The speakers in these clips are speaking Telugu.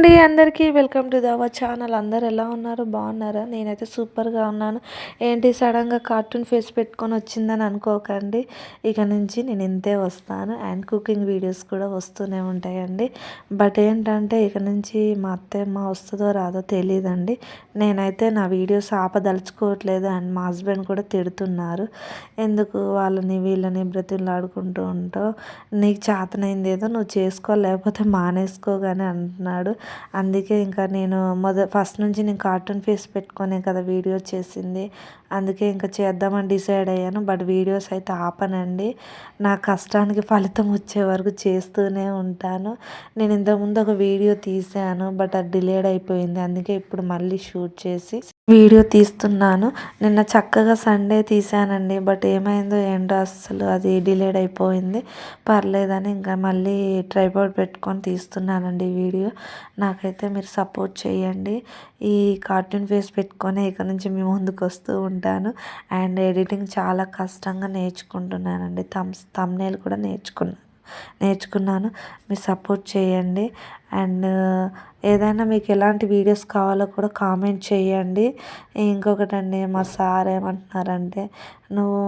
అండి అందరికీ వెల్కమ్ టు దవ ఛానల్. అందరు ఎలా ఉన్నారు? బాగున్నారా? నేనైతే సూపర్గా ఉన్నాను. ఏంటి సడన్గా కార్టూన్ ఫేస్ పెట్టుకొని వచ్చిందని అనుకోకండి. ఇక నుంచి నేను ఇంతే వస్తాను. అండ్ కుకింగ్ వీడియోస్ కూడా వస్తూనే ఉంటాయండి. బట్ ఏంటంటే ఇక నుంచి మా అత్తమ్మ వస్తుందో రాదో తెలియదండి నేనైతే నా వీడియోస్ ఆపదలుచుకోవట్లేదు. అండ్ మా హస్బెండ్ కూడా తిడుతున్నారు. ఎందుకు? వాళ్ళని వీళ్ళని బ్రతిలాడుకుంటూ ఉంటావు. నీకు చేతనైంది ఏదో నువ్వు చేసుకో లేకపోతే మానేసుకోగానే అంటున్నాడు. అందుకే ఇంకా నేను మొద ఫస్ట్ నుంచి నేను కార్టూన్ ఫేస్ పెట్టుకునే కదా వీడియో చేసింది. అందుకే ఇంకా చేద్దామని డిసైడ్ అయ్యాను. బట్ వీడియోస్ అయితే ఆపనండి. నా కష్టానికి ఫలితం వచ్చే వరకు చేస్తూనే ఉంటాను. నేను ఇంతకుముందు ఒక వీడియో తీసాను బట్ అది డిలేడ్ అయిపోయింది. అందుకే ఇప్పుడు మళ్ళీ షూట్ చేసి వీడియో తీస్తున్నాను. నిన్న చక్కగా సండే తీసానండి బట్ ఏమైందో ఏంటో అస్సలు అది డిలేడ్ అయిపోయింది. పర్లేదని ఇంకా మళ్ళీ ట్రైపాడ్ పెట్టుకొని తీస్తున్నానండి వీడియో. నాకైతే మీరు సపోర్ట్ చేయండి. ఈ కార్టూన్ ఫేస్ పెట్టుకొని ఇక్కడ నుంచి మీ ముందుకు వస్తూ ఉంటాను. అండ్ ఎడిటింగ్ చాలా కష్టంగా నేర్చుకుంటున్నానండి. థమ్స్ తమ్నేలు కూడా నేర్చుకున్నాను నేర్చుకున్నాను. మీరు సపోర్ట్ చేయండి. అండ్ ఏదైనా మీకు ఎలాంటి వీడియోస్ కావాలో కూడా కామెంట్ చేయండి. ఇంకొకటండి మా సార్ ఏమంటున్నారంటే నువ్వు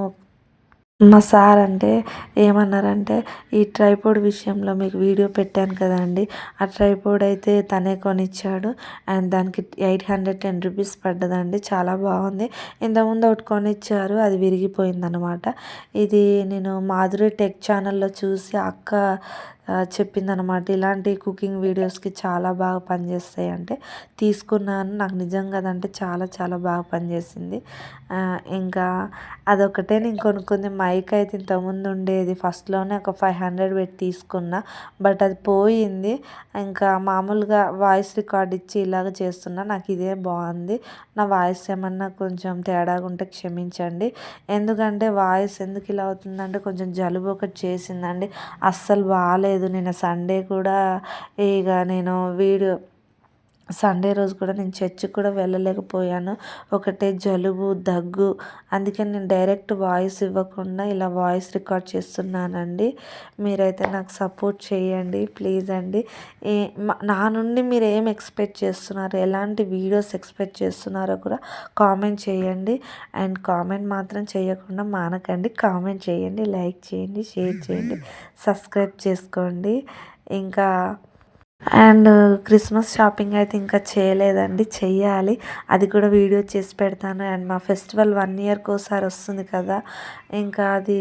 మా సార్ అంటే ఏమన్నారంటే ఈ ట్రైపోడ్ విషయంలో మీకు వీడియో పెట్టాను కదండి. ఆ ట్రైపోడ్ అయితే తనే కొనిచ్చాడు. అండ్ దానికి ఎయిట్ హండ్రెడ్ టెన్ రూపీస్ పడ్డదండి. చాలా బాగుంది. ఇంతకుముందు ఒకటి కొనిచ్చారు. అది విరిగిపోయింది అనమాట ఇది నేను మాధురి టెక్ ఛానల్లో చూసి అక్క చెప్పిందనమాట ఇలాంటి కుకింగ్ వీడియోస్కి చాలా బాగా పనిచేస్తాయి అంటే తీసుకున్నాను. నాకు నిజంగా అదంటే చాలా చాలా బాగా పనిచేసింది. ఇంకా అదొకటే నేను కొనుక్కుంది. మైక్ అయితే ఇంతకుముందు ఉండేది. ఫస్ట్లోనే ఒక ఫైవ్ హండ్రెడ్ పెట్టి తీసుకున్నా. బట్ అది పోయింది. ఇంకా మామూలుగా వాయిస్ రికార్డ్ ఇచ్చి ఇలాగ చేస్తున్నా. నాకు ఇదే బాగుంది. నా వాయిస్ ఏమన్నా కొంచెం తేడాగా ఉంటే క్షమించండి. ఎందుకంటే వాయిస్ ఎందుకు ఇలా అవుతుందంటే కొంచెం జలుబు ఒకటి చేసిందండి. అస్సలు బాగాలేదు. లేదు. నేను సండే కూడా ఇక నేను వీడియో సండే రోజు కూడా నేను చర్చికి కూడా వెళ్ళలేకపోయాను. ఒకటే జలుబు దగ్గు. అందుకే నేను డైరెక్ట్ వాయిస్ ఇవ్వకుండా ఇలా వాయిస్ రికార్డ్ చేస్తున్నానండి. మీరైతే నాకు సపోర్ట్ చేయండి ప్లీజ్ అండి. ఏ నా నుండి మీరు ఏం ఎక్స్పెక్ట్ చేస్తున్నారు? ఎలాంటి వీడియోస్ ఎక్స్పెక్ట్ చేస్తున్నారో కూడా కామెంట్ చేయండి. అండ్ కామెంట్ మాత్రం చేయకుండా మానకండి. కామెంట్ చేయండి లైక్ చేయండి షేర్ చేయండి సబ్స్క్రైబ్ చేసుకోండి. ఇంకా అండ్ క్రిస్మస్ షాపింగ్ అయితే ఇంకా చేయలేదండి చెయ్యాలి. అది కూడా వీడియో చేసి పెడతాను. అండ్ మా ఫెస్టివల్ వన్ ఇయర్కి ఒకసారి వస్తుంది కదా ఇంకా అది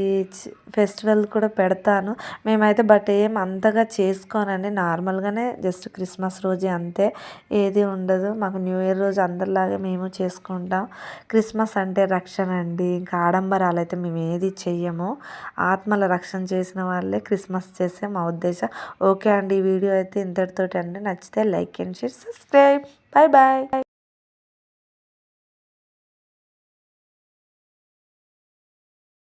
ఫెస్టివల్ కూడా పెడతాను. మేమైతే బట్ ఏం అంతగా చేసుకోనండి. నార్మల్గానే జస్ట్ క్రిస్మస్ రోజే అంతే ఏది ఉండదు. మాకు న్యూ ఇయర్ రోజు అందరిలాగే మేము చేసుకుంటాం. క్రిస్మస్ అంటే రక్షణ అండి. ఇంకా ఆడంబరాలు అయితే మేము ఏది చెయ్యము. ఆత్మల రక్షణ చేసిన వాళ్ళే క్రిస్మస్ చేసే మా ఉద్దేశం. ఓకే అండి ఈ వీడియో అయితే ఇంత ఇంతటితోటి అంటే నచ్చితే like and share subscribe. Bye bye